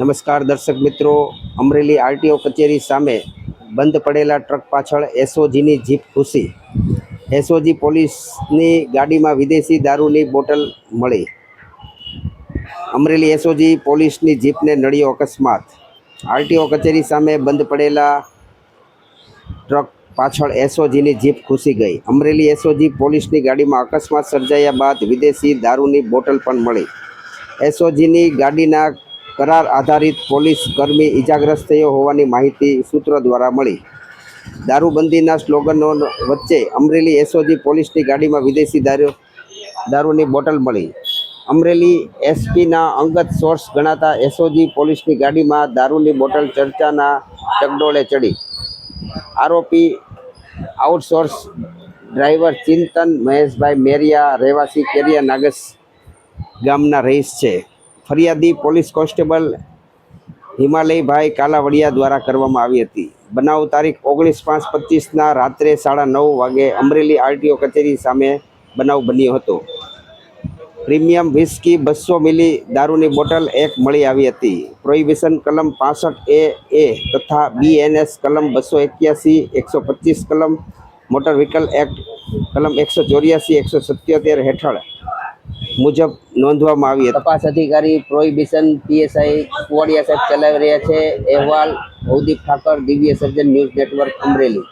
નમસ્કાર દર્શક મિત્રો, અમરેલી આરટીઓ કચેરી સામે બંધ પડેલા ટ્રક પાછળ એસઓજીની જીપ ઘૂસી. એસઓજી પોલીસની ગાડીમાં વિદેશી દારૂની બોટલ મળી. અમરેલી એસઓજી પોલીસની જીપને નડ્યો અકસ્માત. આરટીઓ કચેરી સામે બંધ પડેલા ટ્રક પાછળ એસઓજીની જીપ ઘૂસી ગઈ. અમરેલી એસઓજી પોલીસની ગાડીમાં અકસ્માત સર્જાયા બાદ વિદેશી દારૂની બોટલ પણ મળી. એસઓજીની ગાડીના કરાર આધારિત પોલીસ કર્મી ઇજાગ્રસ્ત થયો હોવાની માહિતી સૂત્રો દ્વારા મળી. દારૂબંધીના સ્લોગનો વચ્ચે અમરેલી એસઓજી પોલીસની ગાડીમાં વિદેશી દારૂ, દારૂની બોટલ મળી. અમરેલી એસપીના અંગત સોર્સ ગણાતા એસઓજી પોલીસની ગાડીમાં દારૂની બોટલ ચર્ચાના ચગડોળે ચડી. આરોપી આઉટસોર્સ ડ્રાઈવર ચિંતન મહેશભાઈ મેરિયા રહેવાસી કેરિયા નાગસ ગામના રહીશ છે. ફરિયાદી પોલીસ કોન્સ્ટેબલ હિમાલયભાઈ કાલાવડિયા દ્વારા કરવામાં આવી હતી. બનાવ તારીખ ઓગણીસ પાંચ પચીસના રાત્રે સાડા નવ વાગે અમરેલી આરટીઓ કચેરી સામે બનાવ બન્યો હતો. પ્રીમિયમ વિસ્કી બસો મિલી દારૂની બોટલ એક મળી આવી હતી. પ્રોહિબિશન કલમ પાસઠ એ એ તથા બીએનએસ કલમ બસો એક્યાસી, એકસો પચીસ કલમ, મોટર વ્હીકલ એક્ટ કલમ એકસો ચોર્યાસી, એકસો સત્યોતેર હેઠળ મુજબ નોંધવામાં આવી હતી. તપાસ અધિકારી પ્રોહિબિશન પીએસઆઈ કુવાડિયા સાહેબ ચલાવી રહ્યા છે. અહેવાલ ભવદીપ ઠાકર, દિવ્ય સર્જન ન્યૂઝ નેટવર્ક અમરેલી.